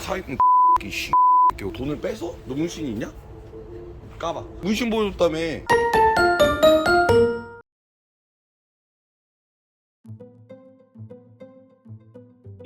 사기꾼 씨 돈을 빼서? 너 문신 있냐? 까봐 문신 보여줬다며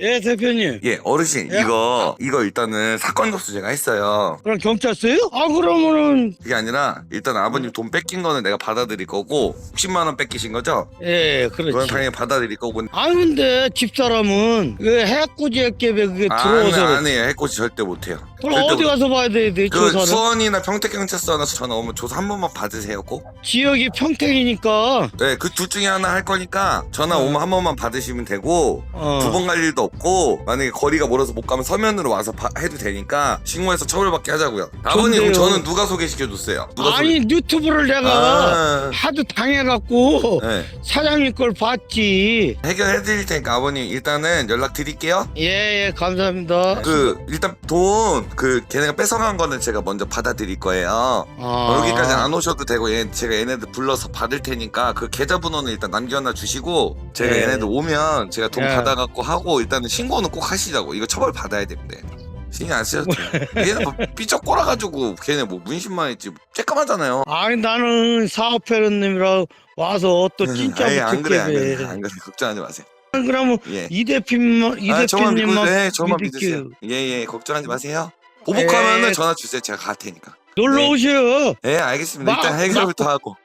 예, 대표님. 예 어르신 예? 이거 이거 일단은 사건 접수 제가 했어요 그럼 경찰서요? 아, 그러면은, 그게 아니라 일단 아버님 돈 뺏긴 거는 내가 받아들일 거고 60만 원 뺏기신 거죠? 예, 그건 그렇지. 당연히 받아들일 거고 아, 근데 집사람은 그 해꾸지에깨에 그게 안해 들어오서. 안 해요 해코지 절대 못해요 그럼 절대 어디 못- 가서 봐야 돼, 내 그 조사는? 수원이나 평택경찰서나 전화 오면 조사 한 번만 받으세요 꼭 지역이 평택이니까. 네, 그 둘 중에 하나 할 거니까 전화 어. 오면 한 번만 받으시면 되고 어. 두 번 갈 일도 없고 만약에 거리가 멀어서 못 가면 서면으로 와서 바- 해도 되니까 신고해서 처벌받게 하자고요. 아버님 그럼 저는 누가 소개시켜 줬어요? 누가 아니, 유튜브를 내가 아, 하도 당해갖고 네. 사장님 걸 봤지. 해결해 드릴 테니까 아버님 일단은 연락 드릴게요. 예, 예, 감사합니다. 그 일단 돈 그 걔네가 뺏어간 거는 제가 먼저 받아드릴 거예요. 아. 여기까지 안 오셔도 되고 얘, 제가 얘네들 불러서 받을 테니까 그 계좌 번호는 일단 남겨놔 주시고 제가 네. 얘네들 오면 제가 돈 예. 받아갖고 하고 일단 은 신고는 꼭 하시자고. 이거 처벌 받아야 됩니다 신경 안 쓰셔도 돼요. 얘네 뭐 삐쩍 꼬라가지고 걔네 뭐 문신만 했지 쬐까마잖아요. 아니, 나는 사업회원님이라 와서 또 진짜 아예 안 그래 안 그래. 안 그래. 걱정하지 마세요. 그러면 예. 이 대표님만 이 아, 저만 믿고 대표님만 네, 저만. 믿으세요. 예예. 걱정하지 마세요. 보복하면은 예. 전화 주세요. 제가 갈 테니까. 놀러 네. 오셔. 예 알겠습니다. 막- 일단 해결부터 하고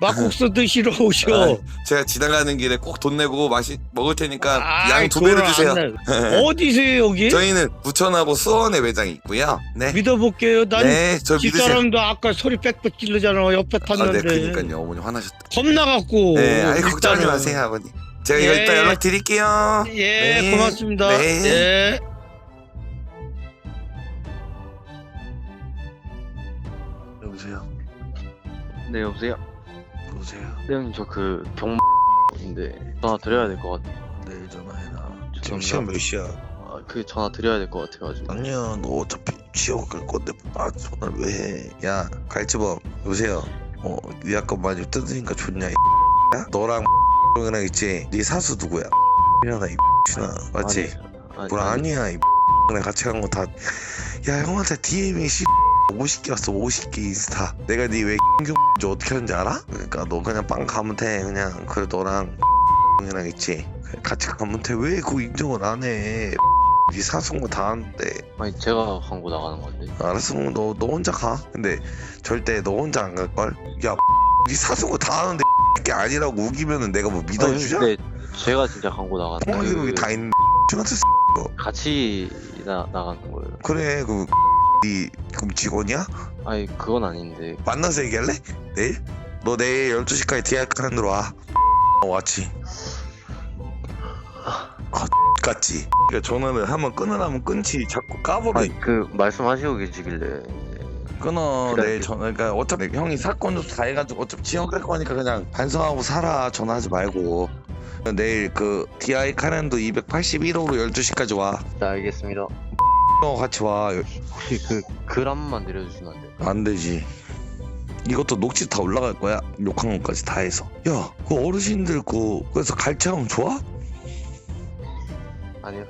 막국수 드시러 아, 오셔. 제가 지나가는 길에 꼭 돈 내고 마시 먹을 테니까 아이, 양두 배로 돈을 안 주세요. 내. 어디세요 여기? 저희는 부천하고 수원에 매장이 있고요. 네. 믿어볼게요. 난 네, 저 믿으세요. 집사람도 아까 소리 빽빽 질르잖아. 옆에 아, 네, 탔는데 그니까요. 어머니 화나셨다. 겁나 갖고. 네, 아니 걱정하지 일단은. 마세요, 아버님. 제가 이거 예. 일단 연락 드릴게요. 예, 네. 고맙습니다. 네. 예. 여보세요. 네 여보세요? 네 형님 저 그 경인데 전화 드려야 될 것 같아. 내일 전화해라. 지금 시간 몇 시야? 아, 그 전화 드려야 될 것 같아가지고. 아니야, 너 어차피 지옥 갈 건데 아 전화를 왜 해? 야, 갈치범 여보세요. 어, 네 아까 많이 뜯으니까 좋냐? 이 야? 너랑 이랑 있지? 네 사수 누구야? 이나 이나 맞지? 아니, 뭘 아니야 이랑 같이 간 거다야 형한테 DM이 씨 50개 왔어 50개 인스타 내가 니왜 경인지 어떻게 하는지 알아? 그러니까 너 그냥 빵 가면 돼 그냥 그래 너랑 이랑 있지 같이 가면 돼왜 그거 인정을 안해 니 사소한 거 다 하는데 아니 제가 광고 나가는 건데. 알았어 너, 너 혼자 가 근데 절대 너 혼자 안 갈걸? 야니 사소한 거 다 하는데 게 아니라고 우기면은 내가 뭐 믿어주자? 아니, 근데 제가 진짜 광고 나가는 통화 기록이 거예요. 다 있는 같은 같이 나 나가는 거예요. 그래 그 니, 그럼 직원이야? 아니 그건 아닌데. 만나서 얘기할래? 내일? 너 내일 12시까지 디아카란으로 와 어, 왔지 아 같지 그러니까 전화를 한번 끊으라면 끊지 자꾸 까버려 아니 그 말씀하시고 계시길래. 끊어 그래. 내일 전화 그러니까 어차피 형이 사건 접수 다 해가지고 어차피 지원 갈 거니까 그냥 반성하고 살아 전화하지 말고 내일 그 DI 카렌도 281호로 12시까지 와네 알겠습니다. 너 같이 와 혹시 그 번만 내려주시면 안 돼요? 안 되지. 이것도 녹취 다 올라갈 거야. 욕한 것까지 다 해서. 야, 그 어르신들 그 그래서 갈치하면 좋아? 아니요.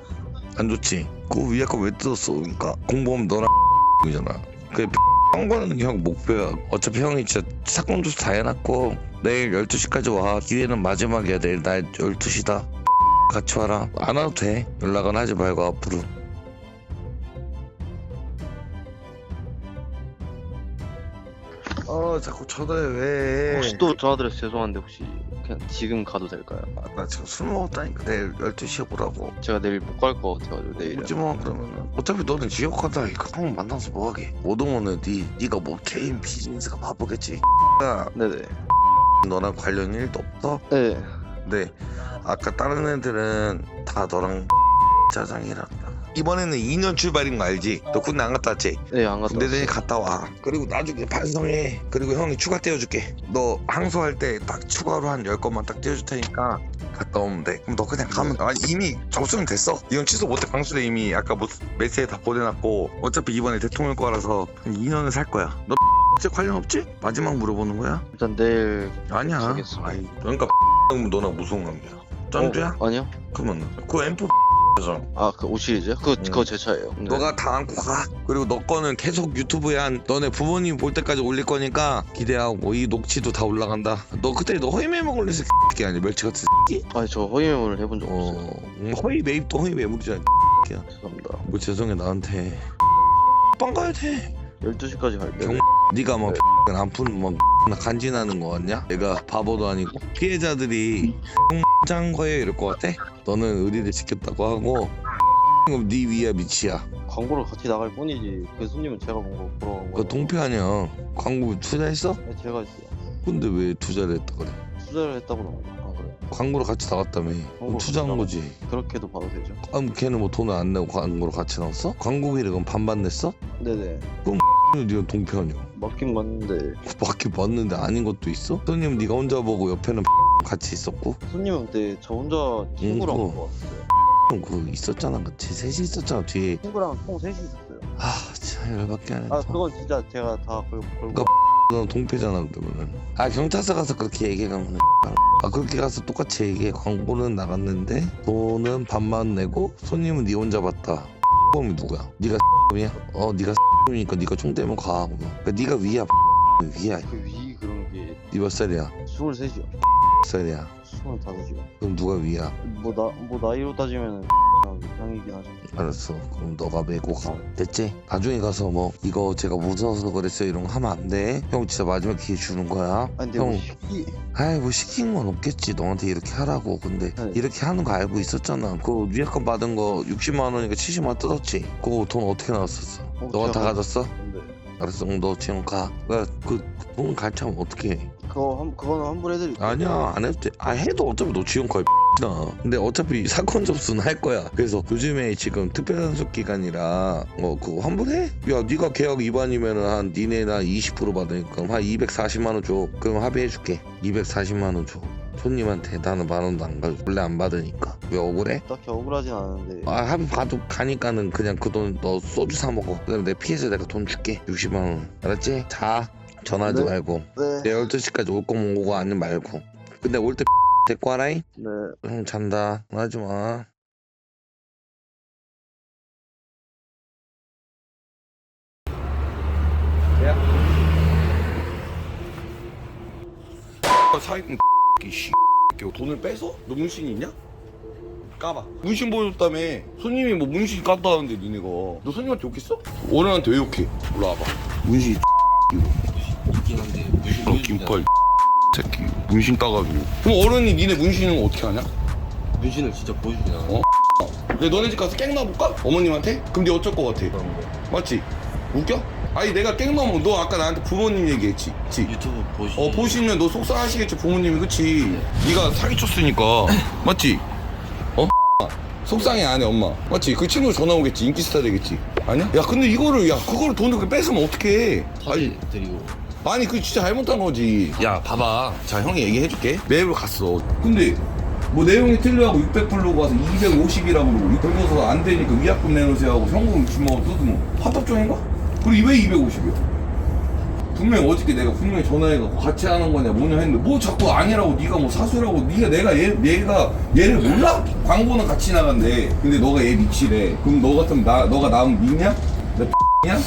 안 좋지. 그 위에 거 왜 뜯었어? 그러니까 공범 너랑 이잖아. 그 뻥거는 형 목표야. 어차피 형이 진짜 사건 조사 다 해놨고 내일 12시까지 와. 기회는 마지막이야. 내일 날 12시다. 같이 와라. 안 와도 돼. 연락은 하지 말고 앞으로. 어 자꾸 쳐다해 왜? 혹시 또 전화 드려서 죄송한데 혹시 그냥 지금 가도 될까요? 아, 나 지금 술 먹었다니까 내일 12시에 보라고 제가 내일 못 갈 것 같아가지고 내일. 오지 마 그러면은 어차피 너는 지옥하다 형 만나서 뭐하게 못 오면은 네, 네가 뭐 개인 비즈니스가 바쁘겠지 야 네네. 너랑 관련 일도 없어? 네. 근데 아까 다른 애들은 다 너랑 짜장이랑 이번에는 2년 출발인 거 알지? 너 군대 안 갔다 왔지? 네, 안 갔다. 군대 갔다 와. 그리고 나중에 반성해. 그리고 형이 추가 떼어줄게. 너 항소할 때 딱 추가로 한 10건만 딱 떼어줄 테니까 갔다 오면 돼. 그럼 너 그냥 가면 아, 이미 접수는 됐어. 이건 취소 못해. 강수대 이미 아까 뭐 메시지 다 보내놨고 어차피 이번에 대통령 거라서 한 2년은 살 거야. 너 X에 관련 없지? 마지막 물어보는 거야? 일단 내일 아니야. 아니, 그러니까 X는 너나 무서운 겁니다. 짬주야? 어, 아니요. 그러면 그 M4 아 그 오시리즈? 그거 그거 제 차예요. 네. 너가 다 안고 가. 그리고 너 거는 계속 유튜브에 한 너네 부모님 볼 때까지 올릴 거니까 기대하고 뭐 이 녹취도 다 올라간다. 너 그때 너 허위 매물 올려서 게 아니 멸치 같은. 아니 저 허위 매물 해본 적 어. 없어요. 어. 허위 매입도 허위 매물이잖아. 죄송합니다. 뭐 죄송해 나한테. 빵 가야 돼. 12시까지 갈게. 경- 네가 뭐 네. 안푼 뭐 간지나는 거 같냐? 내가 바보도 아니고 피해자들이 짠 거에 이럴 것 같아? 너는 의리를 지켰다고 하고 그럼 네 위야 밑이야. 광고를 같이 나갈 뿐이지 그 손님은 제가 본거 보러 간 그 거예요. 동표 아니야. 광고 투자했어? 네, 제가. 근데 왜 투자를 했다 그래? 투자를 했다고 거. 아 그래. 광고로 같이 나갔다며. 그럼 투자한 거지. 그렇게도 봐도 되죠? 아, 뭐 걔는 뭐 돈을 안 내고 광고로 같이 나왔어? 광고비를 그럼 반반 냈어? 네네. 네가 동표 아니야. 맞긴 맞는데 밖에 봤는데 아닌 것도 있어? 손님 네가 혼자 보고 옆에는 같이 있었고 손님은 그때 저 혼자 친구랑. 보고 왔어요. 그럼 그 있었잖아 같이 셋이 있었잖아 뒤에 친구랑 총 셋이 있었어요. 아 진짜 열받게 하네 아 그건 진짜 제가 다 걸고 걸고 그거- 넌 동패잖아 그러면은 아 경찰서 가서 그렇게 얘기하면 아 그렇게 가서 똑같이 얘기해 광고는 나갔는데 돈은 반만 내고 손님은 네 혼자 봤다 이 누구야? 네가 이야 어 네가 이니까 네가 총 대면 가 그러니까 네가 위야 위야 그 위 그런 게 네 몇 살이야? 23이요. 몇 살이야? 25이요. 그럼 누가 위야? 뭐 나 뭐 나이로 따지면 형이긴 하죠. 알았어. 그럼 너가 메고 가. 됐지? 나중에 가서 뭐 이거 제가 무서워서 그랬어요 이런 거 하면 안 돼. 형 진짜 마지막 기회 주는 거야. 아니 근데 형, 뭐 시기 아이 뭐 시킨 건 없겠지. 너한테 이렇게 하라고. 근데 네. 이렇게 하는 거 알고 있었잖아. 그 위약금 받은 거 60만 원이니까 70만 원 뜯었지. 그거 돈 어떻게 나왔었어? 어, 너가 다 제가 가졌어? 근데 알았어. 그럼 너 지금 가. 그돈 갈차면 어떻게 해? 그거 한 그거는 환불해드릴게요. 아니야 안 해도 돼. 아 해도 어차피 너 지원 가. 나 근데 어차피 사건 접수는 할 거야. 그래서 요즘에 지금 특별단속 기간이라 어 그거 환불해? 야 네가 계약 위반이면은 한 니네나 20% 받으니까 한 240만 원 줘. 그럼 합의해줄게. 240만 원 줘. 손님한테 나는 만 원도 안 가. 원래 안 받으니까. 왜 억울해? 딱히 억울하진 않은데 아 합의 봐도 가니까는 그냥 그 돈 너 소주 사 먹어. 그다음에 내 피해서 내가 돈 줄게. 60만 원. 알았지? 자 전화하지 네. 말고 네. 내 12시까지 올 거면 오고 아니면 말고. 근데 올 때 데리고 와라잉. 네. 형 잔다. 하지 마. 사기 꾼 씨. 돈을 뺏어? 너 문신 있냐? 까봐. 문신 보여줬다며. 손님이 뭐 문신 깠다는데 니네가. 너 손님한테 욕했어? 어른한테 왜 욕해? 올라와봐. 문신 있긴 한데 무슨 어, 김펄 새끼 문신 따가지고. 그럼 어른이 니네 문신은 어떻게 하냐? 문신을 진짜 보여주긴 않아. 어? 내 너네 집 가서 깽 놔볼까? 어머님한테? 그럼 네 어쩔 것 같아? 맞지? 웃겨? 아니 내가 깽 넣으면 너 아까 나한테 부모님 얘기했지? 그치? 유튜브 보시. 어 보시면 너 속상하시겠지 부모님이 그치? 네가 사기쳤으니까 맞지? 어? 속상해 안 해 엄마 맞지? 그 친구 전화 오겠지 인기 스타 되겠지 아니야? 야 근데 이거를 야 그거를 돈을 그렇게 뺏으면 어떡해 아니, 사진 드리고. 아니 그 진짜 잘못한 거지 야 봐봐 자 형이 얘기해줄게 매일 갔어 근데 뭐 내용이 틀려하고 600 불르고 와서 250이라고 그러고 그러고서 안 되니까 위약금 내놓으세요 하고 현금 주먹으로 뜯으면 합법적인가? 그리고 왜 250이야? 분명히 어저께 내가 분명히 전화해갖고 같이 하는 거냐 뭐냐 했는데 뭐 자꾸 아니라고 네가 뭐 사수라고 네가 내가 얘 얘가 얘를 몰라? 광고는 같이 나간대 근데 너가 얘 미치래 그럼 너 같으면 나 너가 나면 믿냐? 내 X냐?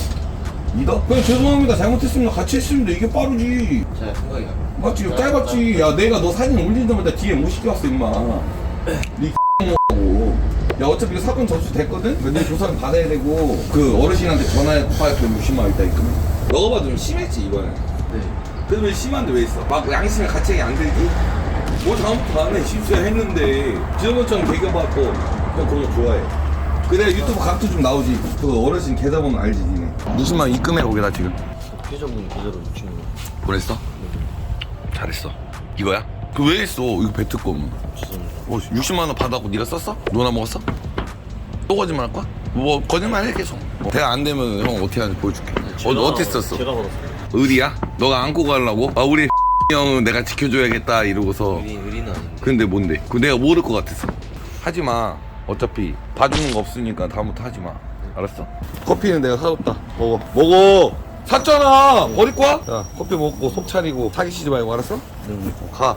믿어? 그냥 죄송합니다 잘못했습니다 같이 했습니다 이게 빠르지 제 생각이 안 나. 맞지? 짧았지. 야, 내가 너 사진 올린 데마다 뒤에 못 시켜왔어, 임마. 니 X하고. 야, 어차피 이거 사건 접수 됐거든? 근데 조사는 받아야 되고, 그 어르신한테 전화해 파이돈 60만 일단 입금해. 너가 봐도 좀 심했지, 이번에. 네. 근데 왜 심한데 왜 있어? 막 가책이 안 들지? 뭐 잘못도 안 해. 실수했는데. 지난번처럼 개겨받고, 형 그런 거 좋아해. 그 내가 유튜브 각도 좀 나오지. 그 어르신 계좌번호 알지, 니네. 무슨 말 입금해, 거기다 지금. 그대로 주는 거. 보냈어? 잘했어. 이거야? 그왜 했어? 이거 배트검. 죄송합니다. 뭐 60만 원 받았고 네가 썼어? 너나 먹었어? 또 거짓말 할 거야? 뭐 거짓말 해 계속. 대화 안 되면 형 어떻게 하는지 보여줄게. 어, 어떻게 썼어? 제가 걸었어요. 의리야? 너가 안고 가려고? 아 우리 형은 내가 지켜줘야겠다 이러고서. 의리 의리는 아닌데. 근데 뭔데? 그 내가 모를 것 같아서. 하지 마. 어차피 봐주는 거 없으니까 다음부터 하지 마. 알았어? 커피는 내가 사줬다. 먹어. 먹어. 샀잖아. 버릴 거야? 자, 커피 먹고 속 차리고 사기치지 말고 알았어? 응. 가.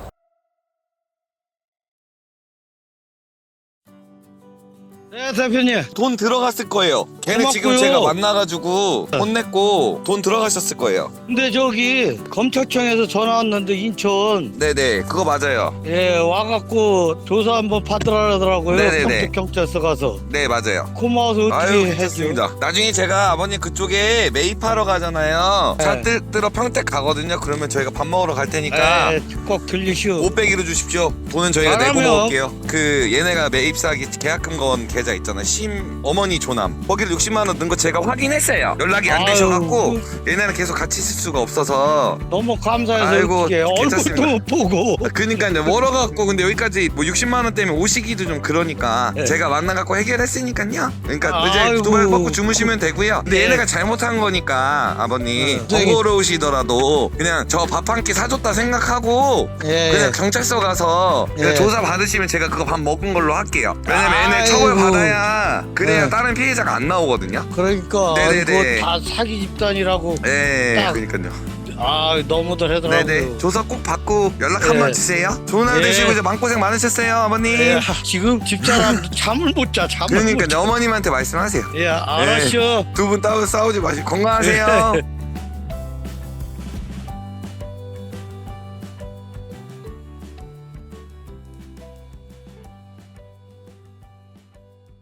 네. 예 대표님 돈 들어갔을 거예요. 걔네 지금 고맙고요. 제가 만나가지고 혼냈고 돈 들어가셨을 거예요. 근데 저기 검찰청에서 전화 왔는데 인천 네네 그거 맞아요. 예 와갖고 조사 한번 받으라 하더라고요 네네네. 평택 경찰서 가서 네 맞아요. 고마워서 어떻게 아유 해줘 괜찮습니다. 나중에 제가 아버님 그쪽에 매입하러 가잖아요. 차 네. 뜰, 뜨러 평택 가거든요. 그러면 저희가 밥 먹으러 갈 테니까 예, 꼭 들리시오 500으로 주십시오. 돈은 저희가 내고 잘하면- 먹을게요. 그 얘네가 매입사기 계약금 건 계좌 있잖아요. 심 어머니 조남 거기를 60만 원 넣은 거 제가 확인했어요. 연락이 안 아유, 되셔갖고 얘네는 계속 같이 있을 수가 없어서 너무 감사해서 아이고, 얼굴도 괜찮습니다. 못 보고 그니까요 멀어갖고 근데 여기까지 뭐 60만 원 때문에 오시기도 좀 그러니까 네. 제가 만나갖고 해결했으니까요 그러니까 이제 아이고. 두발 먹고 주무시면 되고요 근데 네. 얘네가 잘못한 거니까 아버님 네. 번거로우시더라도 그냥 저 밥 한 끼 사줬다 생각하고 예, 그냥 예. 경찰서 가서 그냥 네. 조사 받으시면 제가 그거 밥 먹은 걸로 할게요 왜냐면 얘네 처벌 아이고. 받아야 그래야 네. 다른 피해자가 안 나오거든요 그러니까 네네네. 이거 다 사기 집단이라고 네 딱. 그러니까요 아 너무들 하더라고요 네네 조사 꼭 받고 연락 한 네. 번 주세요 좋은 하루 네. 되시고 이제 마음고생 많으셨어요 아버님 예, 지금 집사람 잠을 못 자 잠을 못 그러니까 자. 어머님한테 말씀하세요. 예 알았어 두 분 따로 싸우지 마시고 건강하세요.